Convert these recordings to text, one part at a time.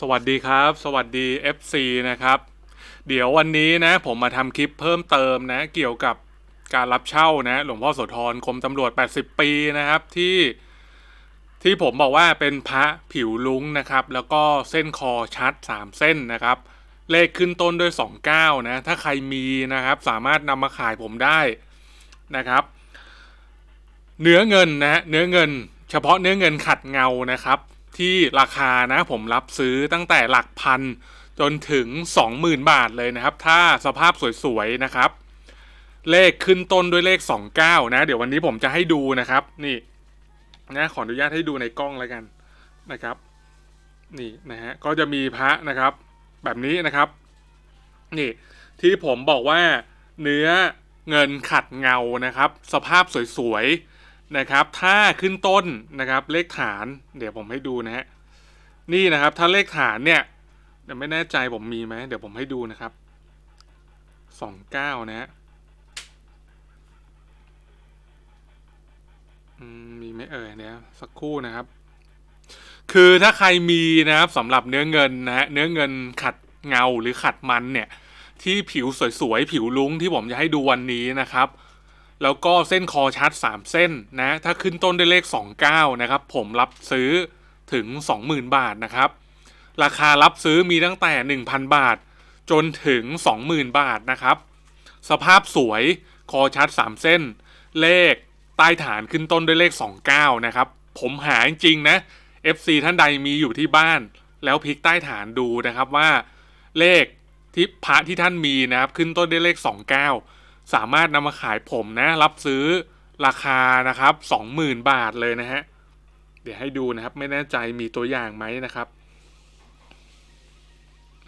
สวัสดีครับ สวัสดี FC นะครับ เดี๋ยววันนี้นะ ผมมาทำคลิปเพิ่มเติมนะ เกี่ยวกับการรับเช่านะ หลวงพ่อโสธรกรมตำรวจ 80 ปีนะครับที่ที่ผมบอกว่าเป็นพระผิวลุ้งนะครับ แล้วก็เส้นคอชัด 3 เส้นนะครับ เลขขึ้นต้นด้วย 29 นะ ถ้าใครมีนะครับ สามารถนำมาขายผมได้นะครับ เนื้อเงินนะฮะเนื้อเงิน เฉพาะเนื้อเงินขัดเงานะครับ ที่ราคานะผมรับซื้อตั้งแต่หลักพันจนถึง 20,000 บาทเลยนะครับ ถ้าสภาพสวยๆนะครับ เลขขึ้นต้นด้วยเลข 29 นะ เดี๋ยววันนี้ผมจะให้ดูนะครับ นี่นะขออนุญาตให้ดูในกล้องแล้วกันนะครับ นี่นะฮะก็จะมีพระนะครับ แบบนี้นะครับ นี่ที่ผมบอกว่าเนื้อเงินขัดเงานะครับ สภาพสวยๆ นะครับ ถ้าขึ้นต้นนะครับเลขฐาน เดี๋ยวผมให้ดูนะฮะนี่นะครับถ้าเลขฐานเนี่ยเดี๋ยวไม่แน่ใจผมมีไหมเดี๋ยวผมให้ดูนะครับสองเก้านะฮะมีไหมเอ่ยเนี่ยสักครู่นะครับ คือถ้าใครมีนะครับสำหรับเนื้อเงินนะฮะเนื้อเงินขัดเงาหรือขัดมันเนี่ย ที่ผิวสวยๆ ผิวลุ้งที่ผมจะให้ดูวันนี้นะครับ แล้วก็เส้นคอชัด 3 เส้นนะ ถ้าขึ้นต้นด้วยเลข 29 นะครับ ผมรับซื้อถึง 20,000 บาทนะครับ ราคารับซื้อมีตั้งแต่ 1,000 บาท จนถึง 20,000 บาทนะครับ สภาพสวยคอชัด 3 เส้น เลขใต้ฐานขึ้นต้นด้วยเลข 29 นะครับ ผมหาจริงๆนะ FC ท่านใดมีอยู่ที่บ้าน แล้วพลิกใต้ฐานดูนะครับว่า เลขที่พระที่ท่านมีนะครับ ขึ้นต้นด้วยเลข 29 สามารถนำมาขายผมนะ รับซื้อราคานะครับ 20,000 บาทเลยนะฮะ เดี๋ยวให้ดูนะครับ ไม่แน่ใจมีตัวอย่างไหมนะครับ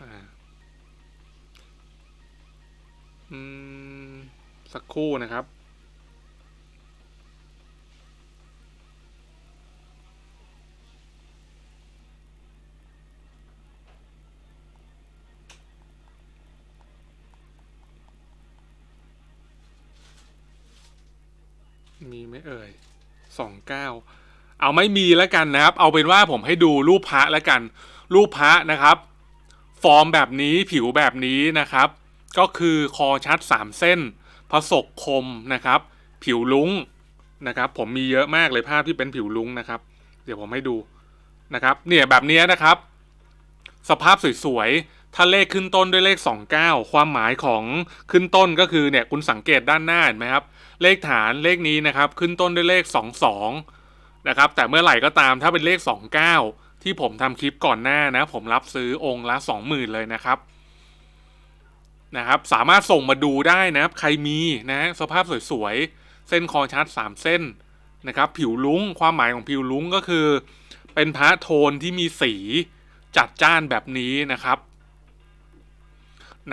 อ่าอืมสักครู่นะครับ มีไหมเอ่ยสองเก้าเอาไม่มีแล้วกันนะครับ เอาเป็นว่าผมให้ดูรูปพระแล้วกัน รูปพระนะครับ ฟอร์มแบบนี้ผิวแบบนี้นะครับ ก็คือคอชัดสามเส้นผสกคมนะครับ ผิวลุ้งนะครับ ผมมีเยอะมากเลยภาพที่เป็นผิวลุ้งนะครับ เดี๋ยวผมให้ดูนะครับ เนี่ยแบบนี้นะครับ สภาพสวยๆ ถ้าเลขขึ้นต้นด้วยเลข 29 ความหมายของขึ้นต้นก็คือเนี่ยคุณสังเกตด้านหน้าเห็นไหมครับ เลขฐานเลขนี้นะครับ ขึ้นต้นด้วยเลข 22 นะครับ แต่เมื่อไหร่ก็ตามถ้าเป็นเลข 29 ที่ผมทำคลิปก่อนหน้านะ ผมรับซื้อองค์ละ 20,000 เลยนะครับนะครับ สามารถส่งมาดูได้นะครับ ใครมีนะสภาพสวยๆ เส้นคอชัด 3 เส้นนะครับ ผิวลุ้งความหมายของผิวลุ้งก็คือ เป็นพระโทนที่มีสีจัดจ้านแบบนี้นะครับ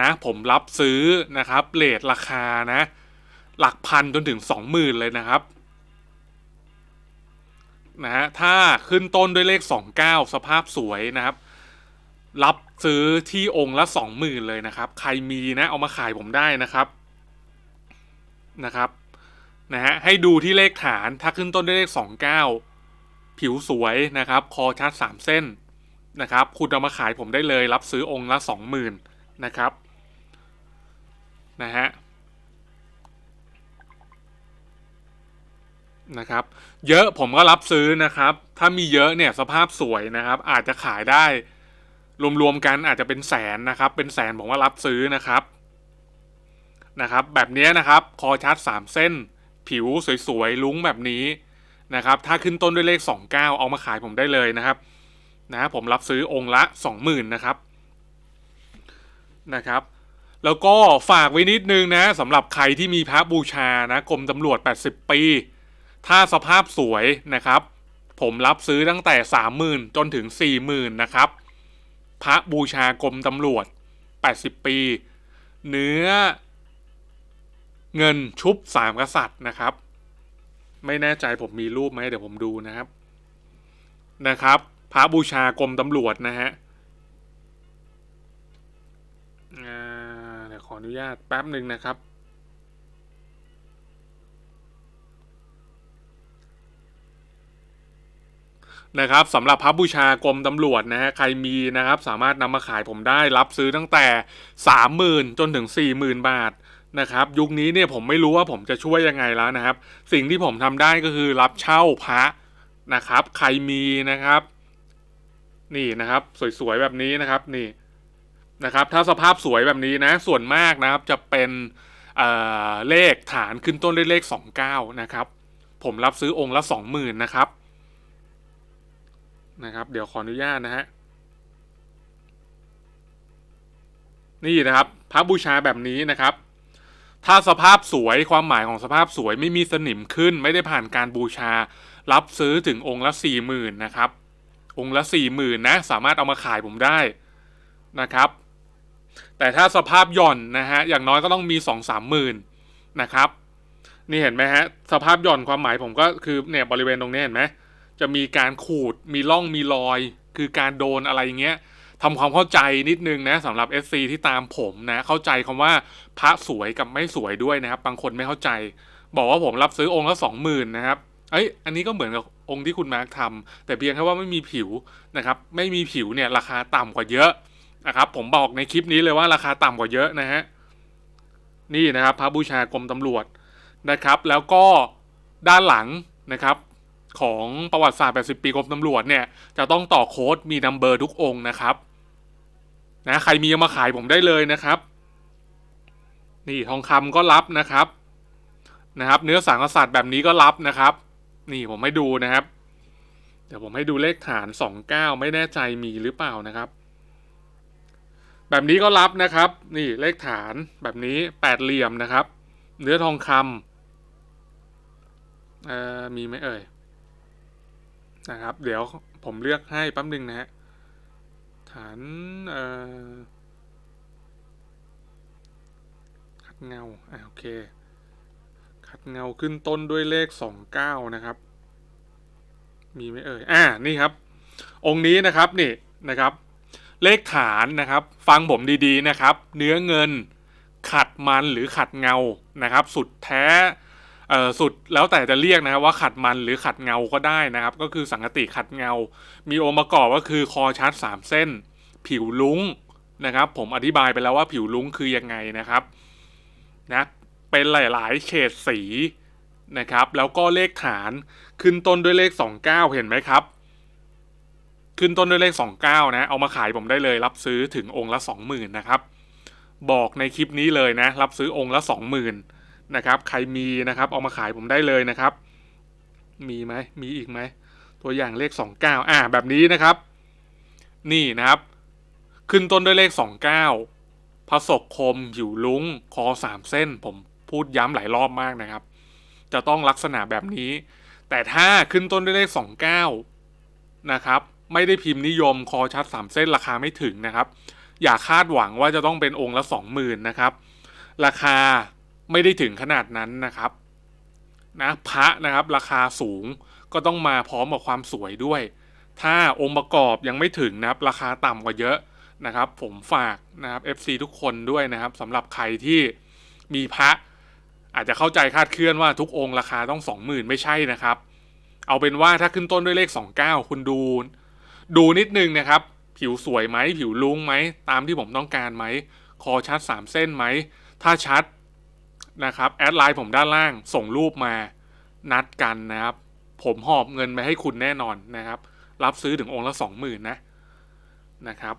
นะผมรับซื้อนะครับเลทราคานะ หลักพันจนถึงสองหมื่นเลยนะครับนะฮะถ้าขึ้นต้นด้วยเลขสองเก้าสภาพสวยนะครับ รับซื้อที่องค์ละสองหมื่นเลยนะครับ ใครมีนะเอามาขายผมได้นะครับนะครับนะฮะให้ดูที่เลขฐานถ้าขึ้นต้นด้วยเลขสองเก้าผิวสวยนะครับ คอชัดสามเส้นนะครับ คุณเอามาขายผมได้เลย รับซื้อองค์ละสองหมื่นนะครับ นะฮะนะครับ เยอะผมก็รับซื้อนะครับ ถ้ามีเยอะเนี่ยสภาพสวยนะครับ อาจจะขายได้รวมๆกันอาจจะเป็นแสนนะครับ เป็นแสนผมว่ารับซื้อนะครับนะครับ แบบนี้นะครับคอชัด3เส้น ผิวสวยๆ ลุ้งแบบนี้นะครับ ถ้าขึ้นต้นด้วยเลข 29 เอามาขายผมได้เลยนะครับนะผมรับซื้อองค์ละ 20,000นะครับนะครับ แล้วก็ฝากไว้นิดนึงนะสำหรับใครที่มีพระบูชานะกรมตำรวจ 80 ปี ถ้าสภาพสวยนะครับ ผมรับซื้อตั้งแต่ 30,000 จนถึง 40,000 นะครับ พระบูชากรมตำรวจ 80 ปี เนื้อ เงินชุบสามกษัตริย์นะครับ ไม่แน่ใจผมมีรูปไหมเดี๋ยวผมดูนะครับนะครับ พระบูชากรมตำรวจนะฮะ ออนุญาตแป๊บหนึ่งนะครับ นะครับสำหรับพระบูชากรมตำรวจนะฮะใครมีนะครับ สามารถนำมาขายผมได้รับซื้อตั้งแต่ 30,000 จนถึง 40,000 บาทนะครับยุคนี้เนี่ยผมไม่รู้ว่าผมจะช่วยยังไงแล้วนะครับ สิ่งที่ผมทำได้ก็คือรับเช่าพระนะครับ ใครมีนะครับ นี่นะครับ สวยๆแบบนี้นะครับนี่ นะครับ ถ้าสภาพสวยแบบนี้นะ ส่วนมากนะครับจะเป็นเเลขฐานขึ้นต้นด้วยเลข 29 นะครับ ผมรับซื้อองค์ละ 20,000 นะครับนะครับ เดี๋ยวขออนุญาตนะฮะนี่นะครับพระบูชาแบบนี้นะครับ ถ้าสภาพสวยความหมายของสภาพสวยไม่มีสนิมขึ้น ไม่ได้ผ่านการบูชา รับซื้อถึงองค์ละสี่หมื่นนะครับ องค์ละสี่หมื่นนะ สามารถเอามาขายผมได้นะครับ แต่ถ้าสภาพหย่อนนะฮะอย่างน้อยก็ต้องมีสองสามหมื่นนะครับ นี่เห็นไหมฮะสภาพหย่อนความหมายผมก็คือเนี่ยบริเวณตรงนี้เห็นไหมจะมีการขูดมีร่องมีรอย คือการโดนอะไรอย่างเงี้ยทำความเข้าใจนิดนึงนะสำหรับ SC ที่ตามผมนะเข้าใจคำว่าพระสวยกับไม่สวยด้วยนะครับ บางคนไม่เข้าใจ บอกว่าผมรับซื้อองค์ละสองหมื่นนะครับเอ้ยอันนี้ก็เหมือนกับองค์ที่คุณมาร์คทำแต่เพียงแค่ว่าไม่มีผิวนะครับ ไม่มีผิวเนี่ยราคาต่ำกว่าเยอะ นะครับผมบอกในคลิปนี้เลยว่าราคาต่ำกว่าเยอะนะฮะนี่นะครับพระบูชากรมตำรวจนะครับ แล้วก็ด้านหลังนะครับของประวัติศาสตร์ 80 ปีกรมตำรวจเนี่ยจะต้องต่อโค้ดมีนัมเบอร์ทุกองค์นะครับนะใครมีมาขายผมได้เลยนะครับ นี่ทองคำก็รับนะครับนะครับ เนื้อสังกษัตริย์แบบนี้ก็รับนะครับ นี่ผมให้ดูนะครับ เดี๋ยวผมให้ดูเลขฐาน 29 ไม่แน่ใจมีหรือเปล่านะครับ แบบนี้ก็รับนะครับ นี่เลขฐานแบบนี้แปดเหลี่ยมนะครับ เนื้อทองคำเอ่อมีไหมเอ่ยนะครับ เดี๋ยวผมเลือกให้แป๊บนึงนะฮะฐานเอ่อขัดเงาอ่าโอเคขัดเงาขึ้นต้นด้วยเลขสองเก้านะครับ มีไหมเอ่ยอ่านี่ครับ องค์นี้นะครับนี่นะครับ เลขฐานนะครับ ฟังผมดีๆนะครับ เนื้อเงิน ขัดมันหรือขัดเงานะครับ สุดแท้สุดแล้วแต่จะเรียกนะครับว่าขัดมันหรือขัดเงาก็ได้นะครับ ก็คือสังกติขัดเงา มีองค์ประกอบก็คือคอชัดสามเส้น ผิวลุ้งนะครับ ผมอธิบายไปแล้วว่าผิวลุ้งคือยังไงนะครับนะเป็นหลาย ๆ เฉดสีนะครับ แล้วก็เลขฐานขึ้นต้นด้วยเลข 29 เห็นไหมครับ ขึ้นต้นด้วยเลข 29 นะ เอามาขายผมได้เลย รับซื้อถึงองค์ละ 20,000นะครับ บอกในคลิปนี้เลยนะ รับซื้อองค์ละ 20,000นะครับ ใครมีนะครับ เอามาขายผมได้เลยนะครับ มีไหม มีอีกไหม ตัวอย่างเลข 29 อ่า แบบนี้นะครับ นี่นะครับ ขึ้นต้นด้วยเลข 29พระศกคมผิวลุ้งคอสามเส้น ผมพูดย้ำหลายรอบมากนะครับ จะต้องลักษณะแบบนี้ แต่ถ้าขึ้นต้นด้วยเลข 29 นะครับ ไม่ได้พิมพ์นิยมคอชัดสามเส้นราคาไม่ถึงนะครับ อย่าคาดหวังว่าจะต้องเป็นองค์ละ 20,000นะครับ ราคาไม่ได้ถึงขนาดนั้นนะครับนะพระนะครับราคาสูงก็ต้องมาพร้อมกับความสวยด้วย ถ้าองค์ประกอบยังไม่ถึงนะครับ ราคาต่ำกว่าเยอะนะครับ ผมฝากนะครับ FC ทุกคนด้วยนะครับสำหรับใครที่มีพระอาจจะเข้าใจคาดเคลื่อนว่าทุกองค์ราคาต้อง 20,000 ไม่ใช่นะครับ เอาเป็นว่าถ้าขึ้นต้นด้วยเลข 29 คุณดู ดูนิดนึงนะครับ ผิวสวยไหมผิวลุ้งไหมตามที่ผมต้องการไหมคอชัด 3 เส้นไหม ถ้าชัดนะครับแอดไลน์ผมด้านล่างส่งรูปมานัดกันนะครับ ผมหอบเงินไปให้คุณแน่นอนนะครับ รับซื้อถึงองค์ละสองหมื่นนะนะครับ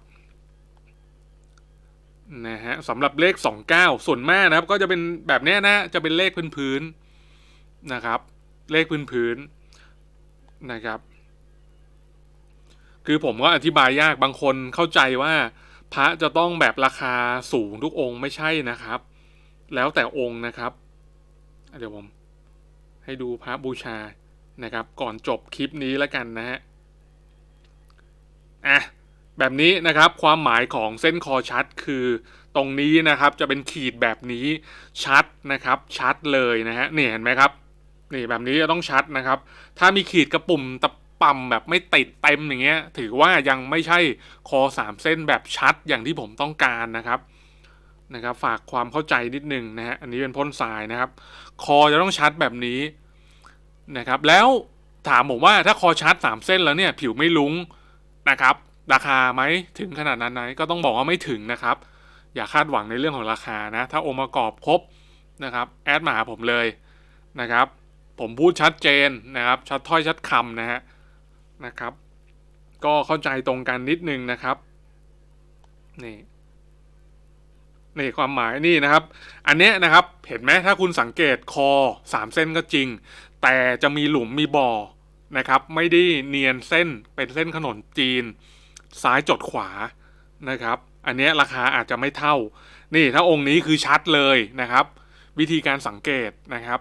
นะฮะสำหรับเลขสองเก้าส่วนมากนะครับ ก็จะเป็นแบบนี้นะ จะเป็นเลขพื้นๆนะครับ เลขพื้นๆนะครับ คือผมก็อธิบายยากบางคนเข้าใจว่า พระจะต้องแบบราคาสูงทุกองค์ไม่ใช่นะครับ แล้วแต่องค์นะครับ เดี๋ยวผมให้ดูพระบูชานะครับ ก่อนจบคลิปนี้แล้วกันนะฮะอะแบบนี้นะครับความหมายของเส้นคอชัดคือตรงนี้นะครับจะเป็นขีดแบบนี้ชัดนะครับชัดเลยนะฮะนี่เห็นไหมครับนี่แบบนี้จะต้องชัดนะครับ ถ้ามีขีดกระปุ่มตะ ปั่มแบบไม่ติดเต็มอย่างเงี้ย ถือว่ายังไม่ใช่คอสามเส้นแบบชัดอย่างที่ผมต้องการนะครับนะครับ ฝากความเข้าใจนิดนึงนะฮะอันนี้เป็นพ่นทรายนะครับ คอจะต้องชัดแบบนี้นะครับ แล้วถามผมว่าถ้าคอชาร์จสามเส้นแล้วเนี่ย ผิวไม่ลุ้งนะครับ ราคาไหมถึงขนาดนั้นไหมก็ต้องบอกว่าไม่ถึงนะครับ อย่าคาดหวังในเรื่องของราคานะ ถ้าองค์ประกอบครบนะครับแอดมาหาผมเลยนะครับ ผมพูดชัดเจนนะครับ ชัดถ้อยชัดคำนะฮะ นะครับ ก็เข้าใจตรงกันนิดนึงนะครับนี่นี่ความหมายนี่นะครับ อันเนี้ยนะครับเห็นไหมถ้าคุณสังเกตคอสามเส้นก็จริง แต่จะมีหลุมมีบ่อนะครับ ไม่ได้เนียนเส้นเป็นเส้นขนนจีน ซ้ายจดขวานะครับ อันเนี้ยราคาอาจจะไม่เท่า นี่ถ้าองค์นี้คือชัดเลยนะครับ วิธีการสังเกตนะครับ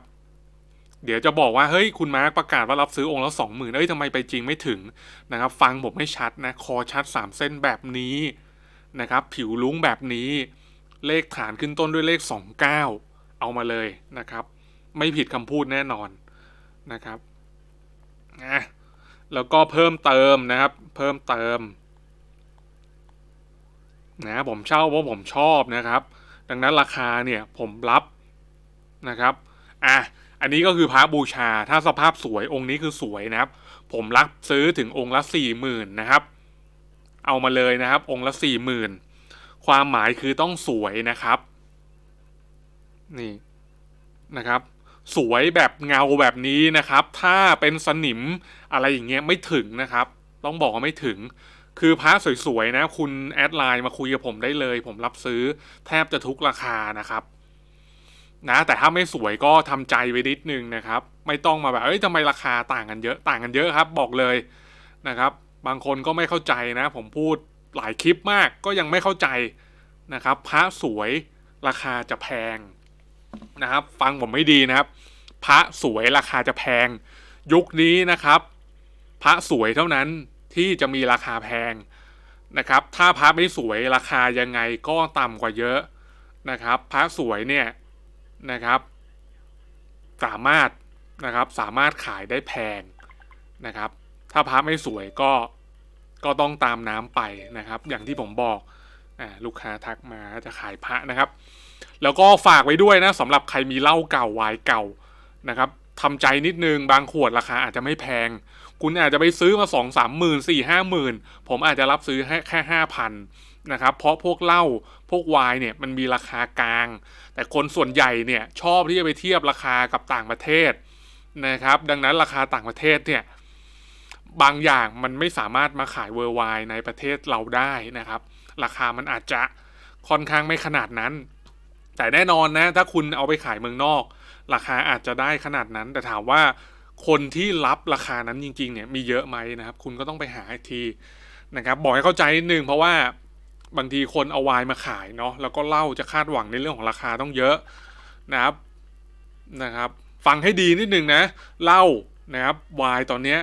เดี๋ยวจะบอกว่าเฮ้ยคุณมาร์กประกาศว่ารับซื้อองค์ละสองหมื่นเอ้ยทำไมไปจริงไม่ถึงนะครับ ฟังผมให้ชัดนะคอชัดสามเส้นแบบนี้นะครับ ผิวลุ้งแบบนี้ เลขฐานขึ้นต้นด้วยเลข 29 เอามาเลยนะครับ ไม่ผิดคำพูดแน่นอนนะครับนะแล้วก็เพิ่มเติมนะครับ เพิ่มเติมนะผมเช่าเพราะผมชอบนะครับ ดังนั้นราคาเนี่ยผมรับนะครับอะ อันนี้ก็คือพระบูชาถ้าสภาพสวยองค์นี้คือสวยนะครับ ผมรับซื้อถึงองค์ละสี่หมื่นนะครับ เอามาเลยนะครับ องค์ละสี่หมื่นความหมายคือต้องสวยนะครับ นี่นะครับ สวยแบบเงาแบบนี้นะครับ ถ้าเป็นสนิมอะไรอย่างเงี้ยไม่ถึงนะครับ ต้องบอกว่าไม่ถึง คือพระสวยๆนะ คุณแอดไลน์มาคุยกับผมได้เลย ผมรับซื้อแทบจะทุกราคานะครับ นะแต่ถ้าไม่สวยก็ทำใจไว้นิดนึงนะครับ ไม่ต้องมาแบบเอ้ยทำไมราคาต่างกันเยอะต่างกันเยอะครับ บอกเลยนะครับ บางคนก็ไม่เข้าใจนะ ผมพูดหลายคลิปมากก็ยังไม่เข้าใจนะครับพระสวยราคาจะแพงนะครับ ฟังผมไม่ดีนะครับ พระสวยราคาจะแพง ยุคนี้นะครับ พระสวยเท่านั้นที่จะมีราคาแพงนะครับ ถ้าพระไม่สวยราคายังไงก็ต่ำกว่าเยอะนะครับ พระสวยเนี่ย นะครับ สามารถนะครับสามารถขายได้แพงนะครับ ถ้าพระไม่สวยก็ก็ต้องตามน้ำไปนะครับ อย่างที่ผมบอกอ่าลูกค้าทักมาจะขายพระนะครับ แล้วก็ฝากไว้ด้วยนะสำหรับใครมีเหล้าเก่าวายเก่านะครับทำใจนิดนึงบางขวดราคาอาจจะไม่แพง คุณอาจจะไปซื้อมาสองสามหมื่นสี่ห้าหมื่นผมอาจจะรับซื้อแค่ห้าพัน นะครับเพราะพวกเหล้าพวกไวายเนี่ยมันมีราคากลาง แต่คนส่วนใหญ่เนี่ยชอบที่จะไปเทียบราคากับต่างประเทศนะครับดังนั้นราคาต่างประเทศเนี่ยบางอย่างมันไม่สามารถมาขายเวอร์ไวในประเทศเราได้นะครับ ราคามันอาจจะค่อนข้างไม่ขนาดนั้น แต่แน่นอนนะถ้าคุณเอาไปขายเมืองนอก ราคาอาจจะได้ขนาดนั้น แต่ถามว่าคนที่รับราคานั้นจริงๆเนี่ยมีเยอะไหมนะครับ คุณก็ต้องไปหาอีกทีนะครับ บอกให้เข้าใจนิดนึงเพราะว่า บางทีคนเอาวายมาขายเนาะแล้วก็เล่าจะคาดหวังในเรื่องของราคาต้องเยอะนะครับนะครับ ฟังให้ดีนิดนึงนะเล่านะครับวายตอนเนี้ย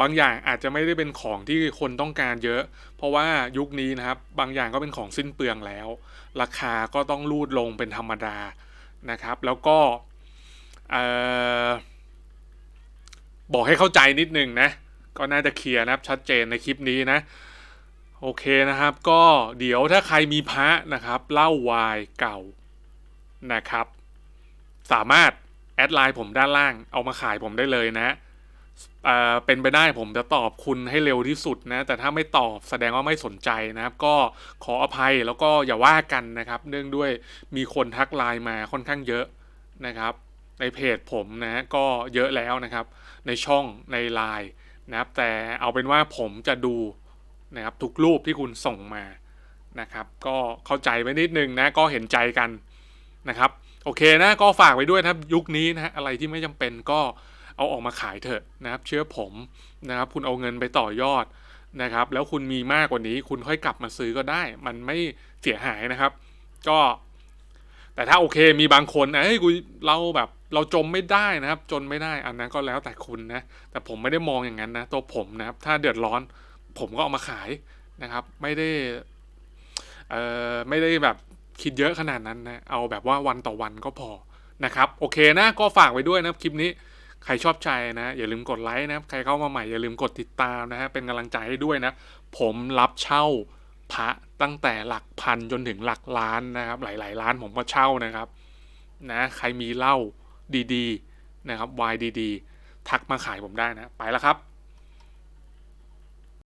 บางอย่างอาจจะไม่ได้เป็นของที่คนต้องการเยอะ เพราะว่ายุคนี้นะครับบางอย่างก็เป็นของสิ้นเปลืองแล้ว ราคาก็ต้องรูดลงเป็นธรรมดานะครับ แล้วก็บอกให้เข้าใจนิดนึงนะก็น่าจะเคลียร์นะครับชัดเจนในคลิปนี้นะ โอเคนะครับ ก็เดี๋ยวถ้าใครมีพระนะครับเล่าวายเก่านะครับ สามารถแอดไลน์ผมด้านล่างเอามาขายผมได้เลยนะเป็นไปได้ผมจะตอบคุณให้เร็วที่สุดนะ แต่ถ้าไม่ตอบแสดงว่าไม่สนใจนะครับ ก็ขออภัยแล้วก็อย่าว่ากันนะครับ เนื่องด้วยมีคนทักไลน์มาค่อนข้างเยอะนะครับ ในเพจผมนะก็เยอะแล้วนะครับ ในช่องในไลน์นะครับ แต่เอาเป็นว่าผมจะดู นะครับทุกรูปที่คุณส่งมานะครับ ก็เข้าใจไว้นิดนึงนะก็เห็นใจกันนะครับ โอเคนะก็ฝากไว้ด้วยนะครับยุคนี้นะอะไรที่ไม่จำเป็นก็เอาออกมาขายเถอะนะครับ เชื่อผมนะครับ คุณเอาเงินไปต่อยอดนะครับ แล้วคุณมีมากกว่านี้ คุณค่อยกลับมาซื้อก็ได้ มันไม่เสียหายนะครับ ก็ แต่ถ้าโอเคมีบางคนเฮ้ยกูเราแบบเราจมไม่ได้นะครับ จนไม่ได้อันนั้นก็แล้วแต่คุณนะแต่ผมไม่ได้มองอย่างนั้นนะตัวผมนะครับ ถ้าเดือดร้อน ผมก็เอามาขายนะครับ ไม่ได้เอ่อไม่ได้แบบคิดเยอะขนาดนั้นนะเอาแบบว่าวันต่อวันก็พอนะครับ โอเคนะก็ฝากไว้ด้วยนะคลิปนี้ใครชอบใจนะอย่าลืมกดไลค์นะใครเข้ามาใหม่อย่าลืมกดติดตามนะฮะเป็นกำลังใจให้ด้วยนะ ผมรับเช่าพระตั้งแต่หลักพันจนถึงหลักล้านนะครับ หลายๆล้านผมก็เช่านะครับนะใครมีเหล้าดีๆนะครับวายดีๆ ทักมาขายผมได้นะ ไปแล้วครับ